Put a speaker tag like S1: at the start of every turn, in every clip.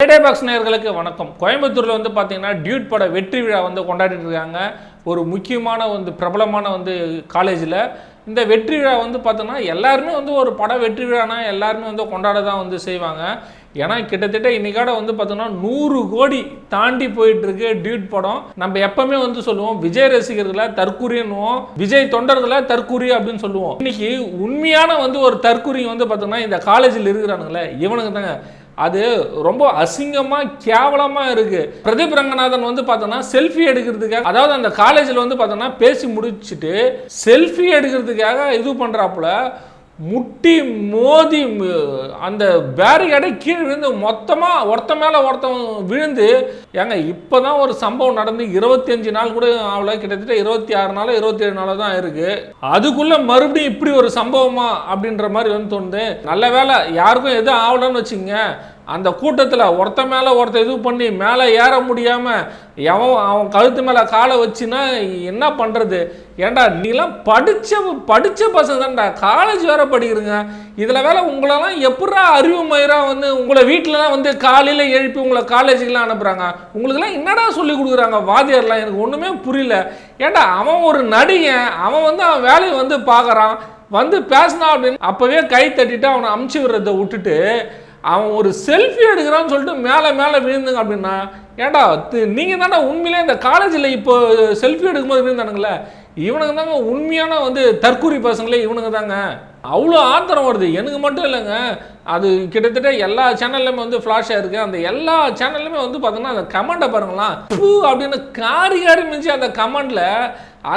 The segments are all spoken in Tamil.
S1: டே பாக்ஸ் நேயர்களுக்கு வணக்கம். கோயம்புத்தூரில் வந்து பார்த்தீங்கன்னா டியூட் பட வெற்றி விழா வந்து கொண்டாடிட்டு இருக்காங்க. ஒரு முக்கியமான வந்து பிரபலமான வந்து காலேஜில். இந்த வெற்றி விழா வந்து பார்த்தோன்னா எல்லாருமே வந்து ஒரு பட வெற்றி விழானா எல்லாருமே வந்து கொண்டாட தான் வந்து செய்வாங்க. ஏன்னா கிட்டத்தட்ட இன்னைக்காட வந்து பார்த்தோன்னா நூறு கோடி தாண்டி போயிட்டு இருக்கு டியூட் படம். நம்ம எப்பவுமே வந்து சொல்லுவோம் விஜய் ரசிகர்களை தற்குறின்னுவோம். விஜய் தொண்டர்களை தற்குறி அப்படின்னு சொல்லுவோம். இன்னைக்கு உண்மையான வந்து ஒரு தற்குறி வந்து பார்த்தோன்னா இந்த காலேஜில் இருக்கிறானுங்களே. இவனுக்கு தாங்க. அது ரொம்ப அசிங்கமா கேவலமா இருக்கு. பிரதீப் ரங்கநாதன் வந்து பார்த்தோன்னா செல்ஃபி எடுக்கிறதுக்காக அதாவது அந்த காலேஜில் வந்து பார்த்தோன்னா பேசி முடிச்சுட்டு செல்ஃபி எடுக்கிறதுக்காக இது பண்ணுறாப்புல முட்டி மோதி அந்த பேரிகேடை கீழே விழுந்து மொத்தமாக ஒருத்த மேலே ஒருத்தன் விழுந்து ஏங்க இப்போ தான் ஒரு சம்பவம் நடந்து இருபத்தஞ்சு நாள் கூட ஆகல கிட்டத்தட்ட இருபத்தி ஆறு நாள் இருபத்தி ஏழு நாள் தான் இருக்குது அதுக்குள்ளே மறுபடியும் இப்படி ஒரு சம்பவமா அப்படின்ற மாதிரி வந்து தோணுது. நல்ல வேலை யாருக்கும் எதுவும் ஆகலன்னு வச்சுங்க அந்த கூட்டத்தில் ஒருத்த மேலே ஒருத்த இது பண்ணி மேலே ஏற முடியாமல் எவன் அவன் கழுத்து மேலே காலை வச்சுன்னா என்ன பண்ணுறது ஏன்டா நீலாம் படித்த படித்த பசங்க தான்டா காலேஜ் வேற படிக்கிறீங்க. இதில் வேலை உங்களெல்லாம் எப்படா அறிவு மயிராக வந்து உங்களை வீட்டிலலாம் வந்து காலையில் எழுப்பி உங்களை காலேஜுக்கெலாம் அனுப்புகிறாங்க உங்களுக்குலாம் என்னடா சொல்லி கொடுக்குறாங்க? வாத்தியார்லாம் எனக்கு ஒன்றுமே புரியல. ஏன்டா அவன் ஒரு நடிகன். அவன் வந்து அவன் வேலையை வந்து பார்க்குறான். வந்து பேசினா அப்படின்னு அப்போவே கை தட்டிட்டு அவனை அமுச்சு விடுறதை விட்டுட்டு அவன் ஒரு செல்ஃபி எடுக்கிறான்னு சொல்லிட்டு மேலே மேலே விழுந்துங்க அப்படின்னா ஏன்டா நீங்கள் தானே உண்மையிலே இந்த காலேஜில் இப்போ செல்ஃபி எடுக்கும்போது விழுந்தானுங்களே. இவனுங்க தாங்க உண்மையான வந்து தற்கூரி பசங்களே இவனுங்க தாங்க. அவ்வளோ ஆத்திரம் வருது. எனக்கு மட்டும் இல்லைங்க. அது கிட்டத்தட்ட எல்லா சேனல்லையுமே வந்து ஃப்ளாஷ் ஆயிருக்கு அந்த எல்லா சேனல்லையுமே வந்து பார்த்தோன்னா அந்த கமெண்ட்டை பாருங்களா பூ அப்படின்னு காரி காரி மிஞ்சி அந்த கமெண்ட்டில்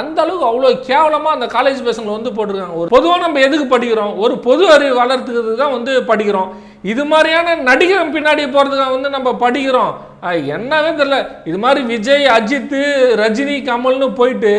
S1: அந்த அளவுக்கு அவ்வளோ கேவலமாக அந்த காலேஜ் பசங்களை வந்து போட்டிருக்காங்க. ஒரு பொதுவாக நம்ம எதுக்கு படிக்கிறோம்? ஒரு பொது அறிவு வளர்த்துக்கிறது தான் வந்து படிக்கிறோம். இது மாதிரியான நடிகன் பின்னாடி போகிறதுக்காக வந்து நம்ம படிக்கிறோம். என்னவே தெரில இது மாதிரி விஜய் அஜித்து ரஜினி கமல்னு போயிட்டு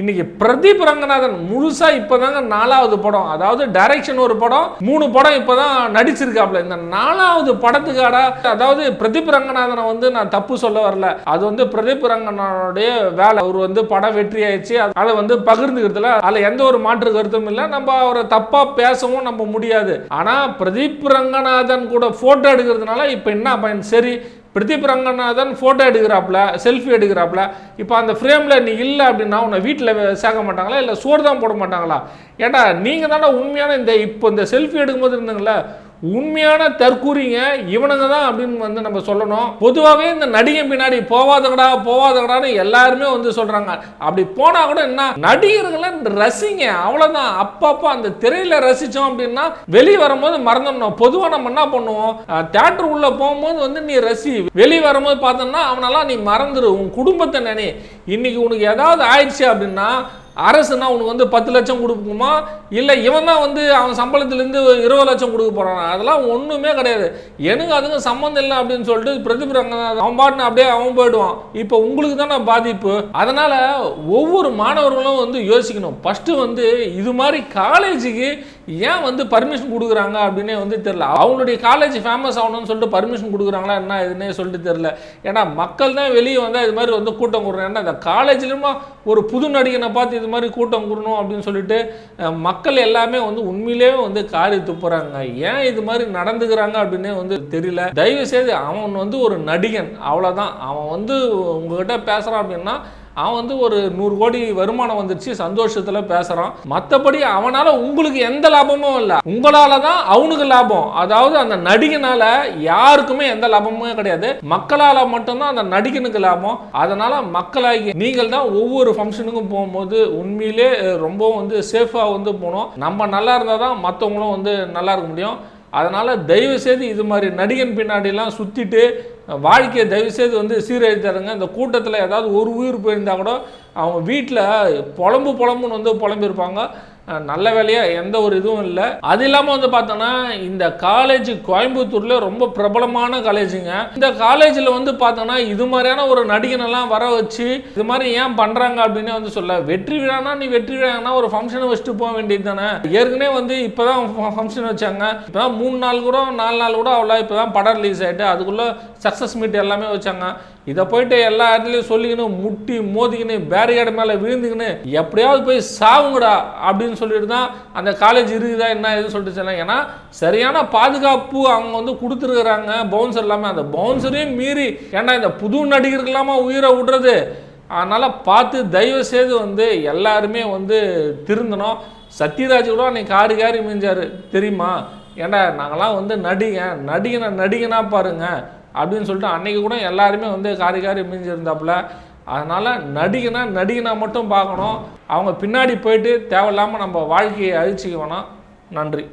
S1: இன்னைக்கு பிரதீப் ரங்கநாதன் முழுசா இப்போதாங்க நாலாவது படம். அதாவது டைரக்ஷன் ஒரு படம் மூணு படம் இப்போதான் நடிச்சிருக்காப்ல. இந்த நாலாவது படத்துக்காடா அதாவது பிரதீப் ரங்கநாதனை வந்து நான் தப்பு சொல்ல வரல. அது வந்து பிரதீப் ரங்கநாதனுடைய வேலை. அவர் வந்து படம் வெற்றி ஆயிடுச்சு. அதை வந்து பகிர்ந்துக்கிறதுல அதுல எந்த ஒரு மாற்று கருத்தும் இல்லை. நம்ம அவரை தப்பா பேசவும் நம்ம முடியாது. ஆனா பிரதீப் ரங்கநாதன் கூட போட்டோ எடுக்கிறதுனால இப்போ என்ன பயன்? சரி பிரதீப் ரங்கநாதன் ஃபோட்டோ எடுக்கிறாப்புல செல்ஃபி எடுக்கிறாப்புல இப்போ அந்த ஃப்ரேமில் நீ இல்லை அப்படின்னா உன்னை வீட்டில் சேர்க்க மாட்டாங்களா? இல்லை சோறு தான் போட மாட்டாங்களா? ஏண்டா நீங்கள் தானே உண்மையான இந்த இப்போ இந்த செல்ஃபி எடுக்கும்போது இருந்தீங்களே உண்மையான தற்கூறிங்க இவனுங்க தான் அப்படின்னு வந்து நம்ம சொல்லணும். பொதுவாகவே இந்த நடிகை பின்னாடி போவாதகடா போவாதகடான்னு எல்லாருமே வந்து சொல்றாங்க. அப்படி போனா கூட என்ன நடிகர்களை ரசிங்க அவ்வளவுதான். அப்பப்போ அந்த திரையில ரசிச்சோம் அப்படின்னா வெளியே வரும்போது மறந்துடணும். பொதுவாக நம்ம என்ன பண்ணுவோம் தேட்டர் உள்ள போகும்போது வந்து நீ ரசி வெளியே வரும்போது பார்த்தோம்னா அவனெல்லாம் நீ மறந்துடு உன் குடும்பத்தை நினை இன்னைக்கு உனக்கு ஏதாவது ஆயிடுச்சு அப்படின்னா அரசுனா உனக்கு வந்து பத்து லட்சம் கொடுக்குமா இல்லை இவன் தான் வந்து அவன் சம்பளத்துலேருந்து இருபது லட்சம் கொடுக்க போகிறான் அதெல்லாம் ஒன்றுமே கிடையாது. எனக்கு அதுங்க சம்மந்தம் இல்லை அப்படின்னு சொல்லிட்டு பிரதீப் ரங்கநாதன் அவன் பாட்டுன்னு அப்படியே அவன் போயிடுவான். இப்போ உங்களுக்கு தானே பாதிப்பு. அதனால் ஒவ்வொரு மாணவர்களும் வந்து யோசிக்கணும். ஃபஸ்ட்டு வந்து இது மாதிரி காலேஜுக்கு ஏன் வந்து பர்மிஷன் கொடுக்குறாங்க அப்படின்னே வந்து தெரில அவங்களுடைய காலேஜ் ஃபேமஸ் ஆகணும்னு சொல்லிட்டு பர்மிஷன் கொடுக்குறாங்களா என்ன இதுன்னே சொல்லிட்டு தெரில ஏன்னா மக்கள் தான் வெளியே வந்தால் இது மாதிரி வந்து கூட்டம் கூடுறாங்க ஏன்னா இந்த காலேஜ்லேயுமா ஒரு புது நடிகனை பார்த்து இது மாதிரி கூட்டம் கூடணும் அப்படின்னு சொல்லிட்டு மக்கள் எல்லாமே வந்து உண்மையிலேயே வந்து காரி துப்புறாங்க. ஏன் இது மாதிரி நடந்துக்கிறாங்க அப்படின்னே வந்து தெரியல. தயவு செய்து அவன் வந்து ஒரு நடிகன். அவ்வளோதான் அவன் வந்து உங்ககிட்ட பேசுகிறான் அப்படின்னா அவன் வந்து ஒரு நூறு கோடி வருமானம் வந்துருச்சு சந்தோஷத்தில் பேசுகிறான் மற்றபடி அவனால் உங்களுக்கு எந்த லாபமும் இல்லை. உங்களால் தான் அவனுக்கு லாபம். அதாவது அந்த நடிகனால் யாருக்குமே எந்த லாபமுமே கிடையாது. மக்களால் மட்டும்தான் அந்த நடிகனுக்கு லாபம். அதனால் மக்களாகி நீங்கள் தான் ஒவ்வொரு ஃபங்க்ஷனுக்கும் போகும்போது உண்மையிலே ரொம்பவும் ரொம்ப வந்து சேஃபாக வந்து போகணும். நம்ம நல்லா இருந்தால் தான் மற்றவங்களும் வந்து நல்லா இருக்க முடியும். அதனால் தயவு செய்து இது மாதிரி நடிகன் பின்னாடிலாம் சுற்றிட்டு வாழ்க்கையை தயவு செய்து வந்து சீரழித்தாருங்க இந்த கூட்டத்தில் ஏதாவது ஒரு உயிர் போயிருந்தா கூட அவங்க வீட்டில் புலம்பு புலம்புன்னு வந்து புலம்பிருப்பாங்க நல்ல வேலையாக எந்த ஒரு இதுவும் இல்லை. அது இல்லாமல் வந்து பார்த்தோன்னா இந்த காலேஜ் கோயம்புத்தூரில் ரொம்ப பிரபலமான காலேஜுங்க இந்த காலேஜில் வந்து பார்த்தோன்னா இது மாதிரியான ஒரு நடிகனெல்லாம் வர வச்சு இது மாதிரி ஏன் பண்ணுறாங்க அப்படின்னு வந்து சொல்ல வெற்றி விழானா நீ வெற்றி விழானா ஒரு ஃபங்க்ஷனை வச்சுட்டு போக வேண்டியது தானே. ஏற்கனவே வந்து இப்போ தான் ஃபங்க்ஷன் வச்சாங்க. இப்போ தான் மூணு நாள் கூட நாலு நாள் கூட அவ்வளோ இப்போ தான் படம் ரிலீஸ் ஆகிட்டு அதுக்குள்ளே சக்ஸஸ் மீட் எல்லாமே வச்சாங்க. இதை போயிட்டு எல்லா இடத்துலையும் சொல்லிக்கின்னு முட்டி மோதிக்கின்னு பேரிகேடு மேலே விழுந்துக்கின்னு எப்படியாவது போய் சாவுங்கடா அப்படின்னு சொல்லிட்டு தான் அந்த காலேஜ் இருக்குதா என்ன எதுவும் சொல்லிட்டு சொன்னாங்க ஏன்னா சரியான பாதுகாப்பு அவங்க வந்து கொடுத்துருக்குறாங்க பவுன்சர் இல்லாமல் அந்த பவுன்சரையும் மீறி ஏன்னா இந்த புது நடிகர்களாமா உயிரை விடுறது? அதனால் பார்த்து தயவு செய்து வந்து எல்லாருமே வந்து திருந்தணும். சத்யராஜ் கூட அன்னைக்கு காரி காரி மிஞ்சார். தெரியுமா? ஏன்டா நாங்களாம் வந்து நடிகன். நடிகனை நடிகனா பாருங்க. அப்படின்னு சொல்லிட்டு அன்றைக்கி கூட எல்லாருமே வந்து காரி காரி மிஞ்சிருந்தாப்புல அதனால் நடிகனா நடிகனா மட்டும் பார்க்கணும். அவங்க பின்னாடி போயிட்டு தேவையில்லாமல் நம்ம வாழ்க்கையை அழிச்சிக்க வேணாம் நன்றி.